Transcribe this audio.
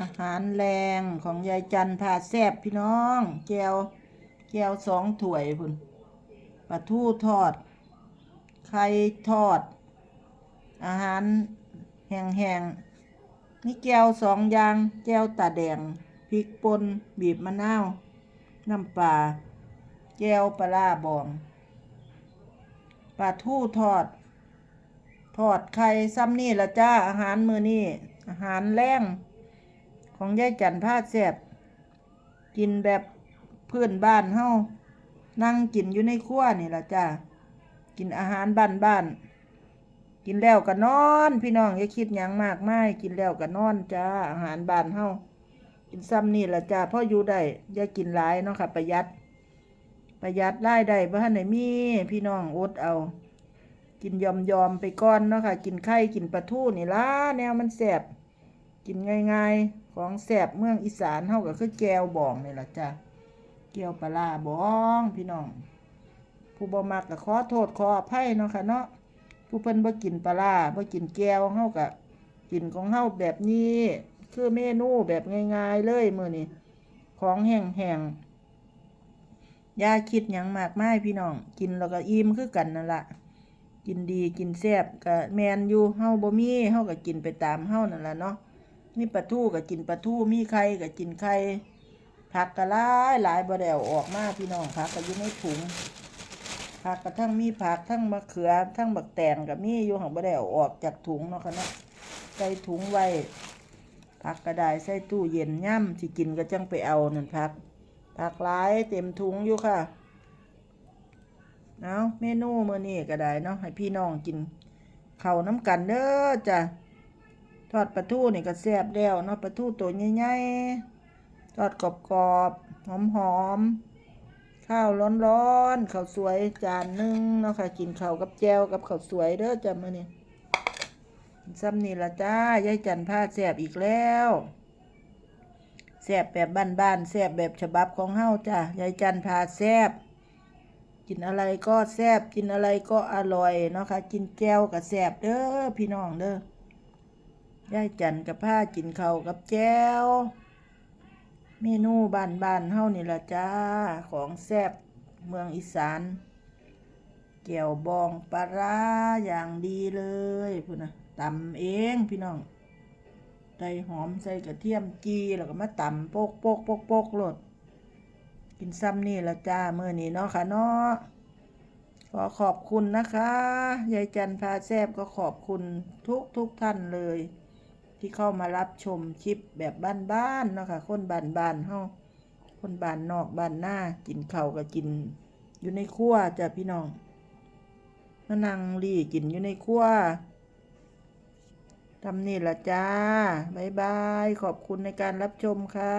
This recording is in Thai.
อาหารแรงของยายจันพาแซบพี่น้องแก้วแก้วสองถ้วยพุ่นปลาทูทอด ไข่ทอด อาหารแห้งๆนี่แก้วสองอย่างแก้วตาแดงพริกป่นบีบมะนาวน้ำปลาแก้วปลาร้าบองปลาทูทอด ทอดไข่ซ้ำนี่ละจ้าอาหารมือนี่อาหารแรง ของยายจันพาแซบกินแบบเพื้นบ้านเฮานั่งกินอยู่ในครัวนี่ละจ้ากินอาหารบ้านบ้านกินแล้วก็นอน พี่น้องอย่าคิดยังมากมายกินแล้วก็นอนจ้าอาหารบ้านเฮากินซ้ำนี่ละจ้าพ่ออยู่ได้อย่ากินหลายเนาะค่ะ ประหยัด ประหยัดรายได้บ่ทันได้มีพี่น้องอดเอากินยอมยอมไปก่อนเนาะค่ะ กินไข่ กินปลาทูนี่ล่ะแนวมันแสบกินง่าย ๆ ของแสบเมืองอีสานเฮาก็คือแก้วบองนี่ล่ะจ้ะแก้วปลาบองพี่น้อง ผู้บ่มักก็ขอโทษขออภัยเนาะค่ะเนาะผู้เพิ่นบ่กินปลาบ่กินแก้วเฮาก็กินของเฮาแบบนี้ คือเมนูแบบง่ายๆเลยมื้อนี้ของแห้งๆยาคิดหยังมากมายพี่น้อง กินแล้วก็อิ่มคือกันนั่นละกินดีกินแซ่บก็แมนอยู่เฮาบ่มีเฮาก็กินไปตามเฮานั่นละเนาะ มีปลาทูก็กินปลาทูมีไข่ก็กินไข่ผักก็หลายหลายบ่ได้เออกมาพี่น้องผักก็อยู่ในถุงผักก็ทั้งมีผักทั้งมะเขือทั้งบักแตงก็มีอยู่หังบ่ได้เออกจากถุงเนาะค่ะเนาะใส่ถุงไว้ผักก็ไดใส่ตู้เย็นย่ำสิกินก็จังไปเอานั่นผักผักหลายเต็มถุงอยู่ค่ะเอาเมนูมื้อนี้ก็ได้เนาะให้พี่น้องกินเข้าน้ำกันเด้อจ้ะ ทอดปลาทูนี่ก็แซ่บแล้วเนาะปลาทูตัวใหญ่ๆทอดกรอบๆหอมๆข้าวร้อนๆข้าวสวยจานหนึงเนาะค่ะกินข้าวกับแจวกับข้าวสวยเด้อจ้ะมื้อนี้ซ้ำนี่ละจ้ายายจันพาแซ่บอีกแล้วแซ่บแบบบ้านๆแซ่บแบบฉบับของเฮาจ้ะยายจันพาแซ่บกินอะไรก็แซ่บกินอะไรก็อร่อยเนาะค่ะกินแก้วกับแซ่บเด้อพี่น้องเด้อ ยายจันกับผ้ากินเขากับแจ้ว เมนูบ้านบ้านๆเฮานี่ละจ้า ของแซ่บเมืองอีสานแก้วบองปลาร้าอย่างดีเลยพุ่นนะตำเองพี่น้องใส่หอมใส่กระเทียมจีแล้วก็มาตำโปกโปกโปกโปกโลดกินซ้ำนี่ละจ้าเมื่อนี้เนาะค่ะเนาะขอขอบคุณนะคะ ยายจันพาแซบก็ขอบคุณทุกทุกท่านเลย ที่เข้ามารับชมคลิปแบบบ้านๆเนาะค่ะคนบ้านๆเฮาคนบ้านนอกบ้านหน้ากินข้าวก็กิน อยู่ในครัวจ้ะพี่น้องมานั่งรีกินอยู่ในครัวทำนี่ละจ้า บ๊ายบาย ขอบคุณในการรับชมค่ะ